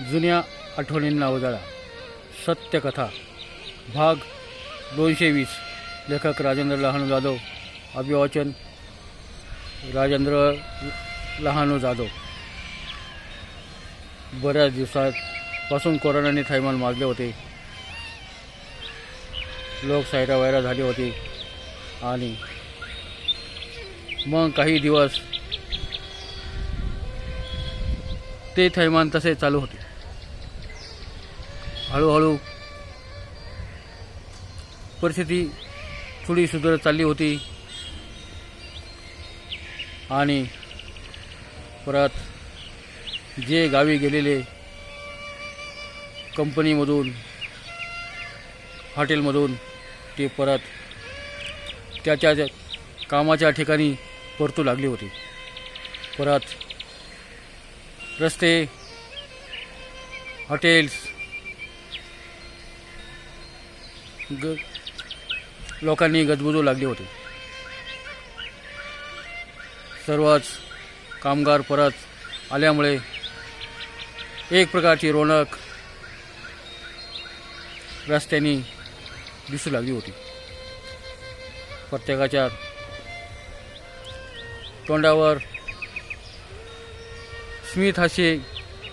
जुन्या आठवणींना उजाळा. सत्यकथा. भाग दोनशे वीस लेखक राजेंद्र लहानू जाधव. अभिवाचन राजेंद्र लहानू जाधव. बऱ्याच दिवसापासून कोरोनाने थैमान माजले होते. लोक सायरा वायरा झाले होते. आणि मग काही दिवस ते थैमान तसे चालू होते. हळूहळू परिस्थिती थोडी सुधारत चालली होती. आणि परत जे गावी गेलेले कंपनीमधून हॉटेलमधून ते परत त्याच्या कामाच्या ठिकाणी परतू लागली होती. परत रस्ते हॉटेल्स ग लोकांनी गजबजू लागली होती. सर्वच कामगार परत आल्यामुळे एक प्रकारची रोनक रस्त्यानी दिसू लागली होती. प्रत्येकाच्या तोंडावर स्मित हास्य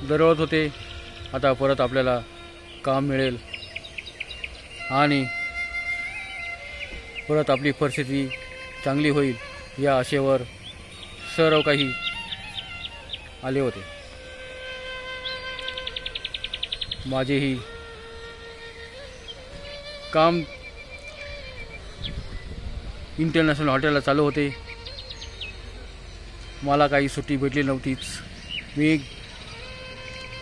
दरवत होते. आता परत आपल्याला काम मिळेल. आणि परत आपली परिस्थिती चांगली होईल या आशेवर सर्व काही आले होते. माझेही काम इंटरनॅशनल हॉटेलला चालू होते. मला काही सुट्टी भेटली नव्हतीच. मी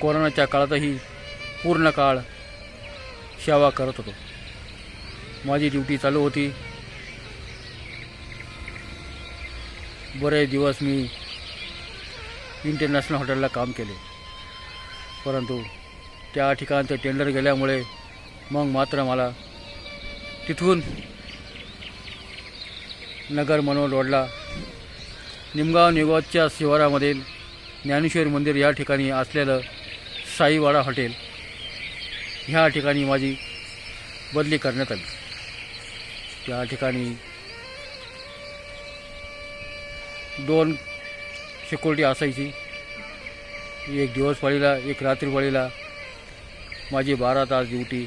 कोरोनाच्या काळातही पूर्ण काळ सेवा करत होतो. माझी ड्युटी चालू होती. बरेच दिवस मी इंटरनॅशनल हॉटेलला काम केले. परंतु त्या ठिकाणचं टेंडर गेल्यामुळे मग मात्र मला तिथून नगर मनोहर रोडला निमगाव निगोजच्या शिवारामधील ज्ञानेश्वर मंदिर या ठिकाणी असलेलं साईवाडा हॉटेल ह्या ठिकाणी माझी बदली करण्यात आली. त्या ठिकाणी दोन सिक्युरिटी असायची. एक दिवस पाळीला एक रात्री पाळीला माझी बारा तास ड्युटी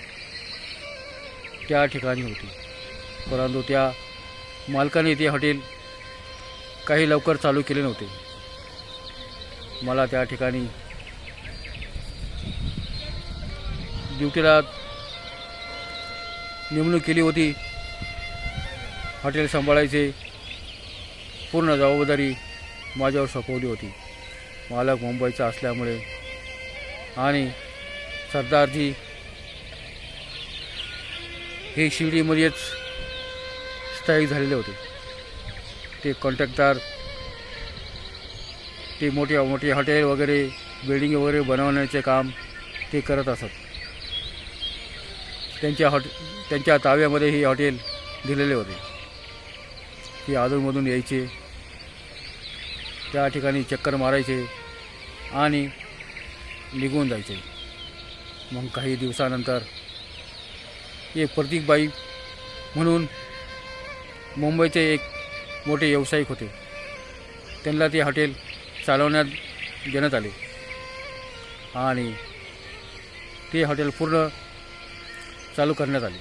त्या ठिकाणी होती. परंतु त्या मालकाने ते हॉटेल काही लवकर चालू केले नव्हते. मला त्या ठिकाणी ड्युटीला नेमणूक केली होती. हॉटेल सांभाळायचे. पूर्ण जबाबदारी माझ्यावर सोपवली होती. मालक मुंबईचा असल्यामुळे आणि सरदारजी हे शिर्डीमध्येच स्थायिक झालेले होते. ते कॉन्ट्रॅक्टर ते मोठे मोठे हॉटेल वगैरे बिल्डिंग वगैरे बनवण्याचे काम ते करत असत. त्यांच्या हॉट त्यांच्या ताव्यामध्ये ही हॉटेल दिलेले होते. ते अधूनमधून यायचे. त्या ठिकाणी चक्कर मारायचे आणि निघून जायचे. मग काही दिवसानंतर एक प्रतीकबाई म्हणून मुंबईचे एक मोठे व्यावसायिक होते. त्यांना ते हॉटेल चालवण्यात देण्यात आले. आणि ते हॉटेल पूर्ण चालू करण्यात आली.